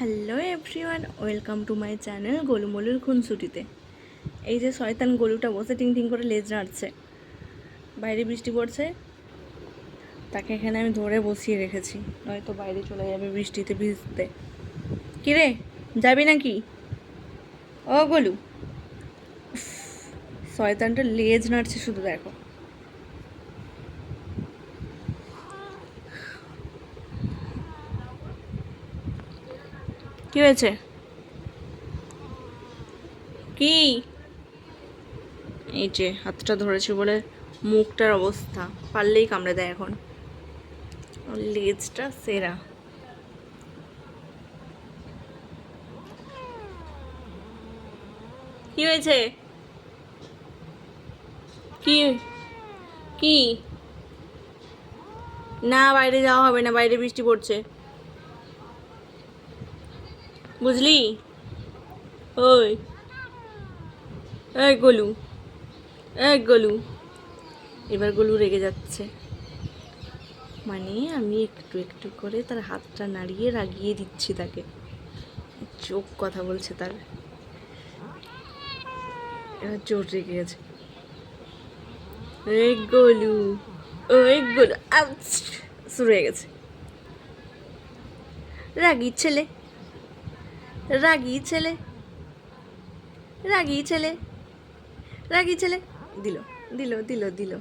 Hello everyone, welcome to my channel গোলুমলুর খুনসুটিতে। এই যে শয়তান গলুটা বসে টিং টিং করে লেজ নাড়ছে, বাইরে বৃষ্টি পড়ছে, তাকে এখানে আমি ধরে বসিয়ে রেখেছি, নয়তো বাইরে চলে যাবে বৃষ্টিতে ভিজতে। কিরে, যাবি নাকি? ও গলু শয়তানটা লেজ নাড়ছে শুধু দেখো। কি হয়েছে? কি? এই যে, হাতটা ধরেছে বলে মুখটার অবস্থা, পারলেই কামড়ে দেয় এখন। লেজটা সেরা। কি হয়েছে? কি? কি? না, বাইরে যাওয়া হবে না, বাইরে বৃষ্টি পড়ছে। বুঝলি? ওই। এক গলু। এক গলু। এবার গলু রেগে যাচ্ছে। মানে আমি একটু একটু করে তার হাতটা নাড়িয়ে রাগিয়ে দিচ্ছি তাকে। চোখ কথা বলছে তার। এবার জোর রেগে গেছে। এই গলু। ওই গলু। আউচ! শুরু হয়ে গেছে। রাগি ছেলে। রাগি ছেলে। রাগি ছেলে। রাগি ছেলে। দিল দিল দিল দিল।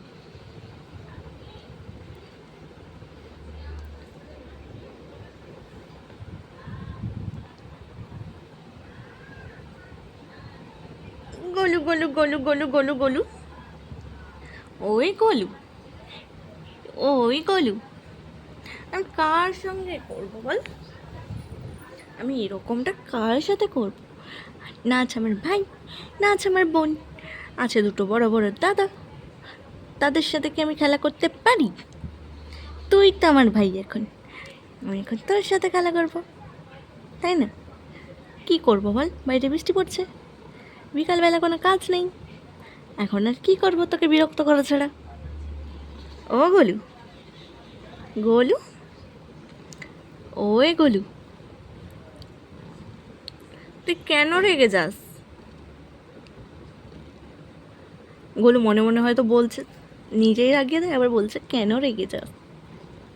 গলু গলু গলু গলু গলু গলু। ওই গলু ওই গলু। আমি কার সঙ্গে করব বল? আমি এরকমটা কার সাথে করব? না আছে আমার ভাই, না আছে আমার বোন। আছে দুটো বড় বড় দাদা। তাদের সাথে কি আমি খেলা করতে পারি? তুই তো আমার ভাই এখন। আমি এখন তোর সাথে খেলা করব, তাই না? কি করব বল? বাইরে বৃষ্টি পড়ছে। বিকালবেলা কোনো কাজ নেই। এখন আর কি করব তোকে বিরক্ত করা ছাড়া? ও গোলু। গোলু? ওই গোলু। তুই কেন রেগে যাস? গোলু মনে মনে হয়তো বলছে, নিজেই রাগিয়ে দেয়, আবার বলছে, কেন রেগে যাস?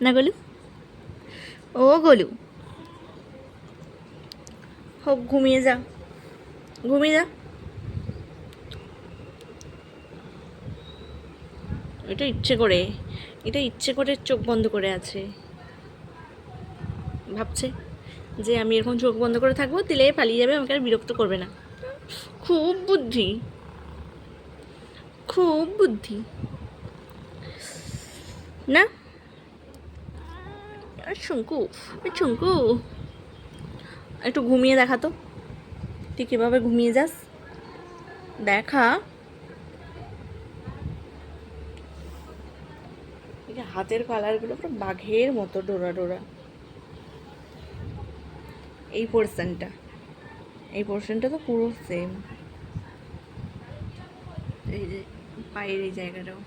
না গোলু? ও গোলু। হোক, ঘুমিয়ে যা। ঘুমিয়ে যা। এটা ইচ্ছে করে, এটা ইচ্ছে করে চোখ বন্ধ করে আছে। ভাবছে? যে আমি এরকম চোখ বন্ধ করে থাকব, দিলে পালিয়ে যাবে, আমাকে আর বিরক্ত করবে না। খুব বুদ্ধি। খুব বুদ্ধি। না? শঙ্কু শঙ্কু। একটু ঘুমিয়ে দেখা তো। তুই কীভাবে ঘুমিয়ে যাস? দেখা। হাতের কালারগুলো পুরো বাঘের মতো ডোরা ডোরা। এই পোর্শনটা এই পোর্শনটা তো পুরো সেম এই যে, পায়ের এই জায়গাটাও।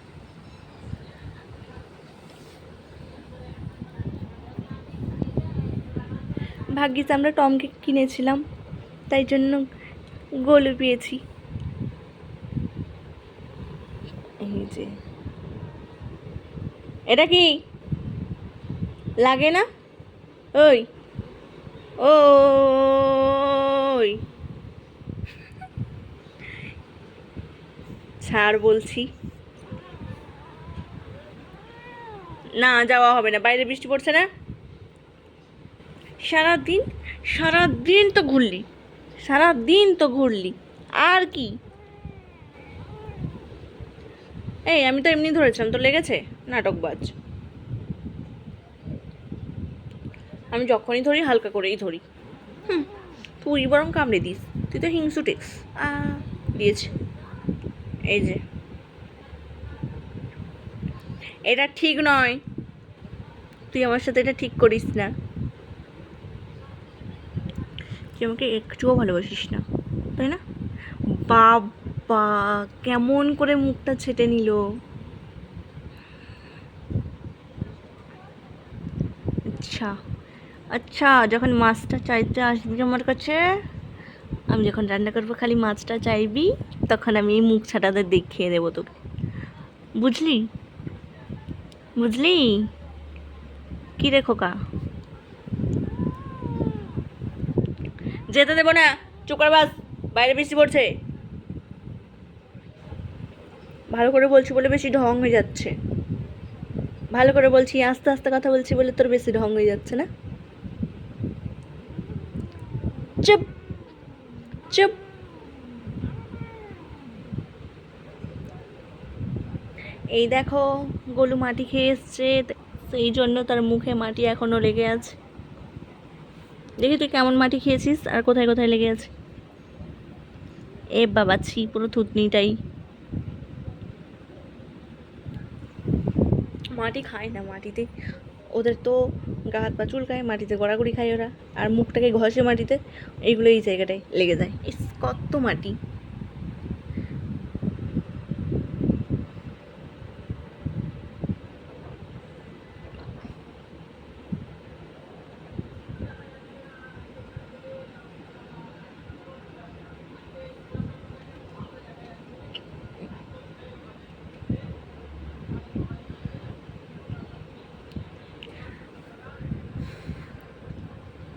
ভাগ্যিস আমরা টমকে কিনেছিলাম, তাই জন্য গোলু পেয়েছি। এই যে। এটা কি? লাগে না? ওই। ওই। ছাড় বলছি। না, যাওয়া হবে না, বাইরে বৃষ্টি পড়ছে না? সারাদিন সারাদিন তো ঘুরলি, সারাদিন তো ঘুরলি, আর কি। এই, আমি তো এমনি ধরেছিলাম তো লেগেছে? নাটকবাজ। আমি যখনই ধরি, হালকা করেই ধরি। হুম তুই বরং কামড়ে দিস। তুই তো হিংসুটে আ, দিয়েছে। এই যে। এটা ঠিক নয়। তুই আমার সাথে এটা ঠিক করিস না। তুই আমাকে একটুও ভালোবাসিস না, তাই না? বাবা, কেমন করে মুখটা ছেটে নিল। আচ্ছা। আচ্ছা যখন মাছটা চাইতে আসবি আমার কাছে, আমি যখন রান্না করব, খালি মাছটা চাইবি, তখন আমি মুখ ছাটাতে দেখিয়ে দেবো তোকে। বুঝলি? বুঝলি? কি রে খোকা? যেতে দেবো না চুকার বাস, বাইরে বৃষ্টি পড়ছে। ভালো করে বলছি বলে বেশি ঢং হয়ে যাচ্ছে। ভালো করে বলছি, আস্তে আস্তে কথা বলছি বলে তোর বেশি ঢং হয়ে যাচ্ছে না? চুপ চুপ। এই দেখো, গোলু মাটি খেয়ে এসছে সেই জন্য তার মুখে মাটি এখনও লেগে আছে। দেখি তুই কেমন মাটি খেয়েছিস আর কোথায় কোথায় লেগে আছে। এ বাবা, ছি, পুরো থুতনিটাই। মাটি খায় না মাটিতে। ওদের তো গা হাত পা চুলকায়, মাটিতে গড়াগড়ি খায় ওরা। আর মুখটাকে ঘষে মাটিতে, এইগুলো এই জায়গাটায় লেগে যায়। কত মাটি।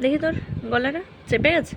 দেখি তোর গলাটা চেপে গেছে?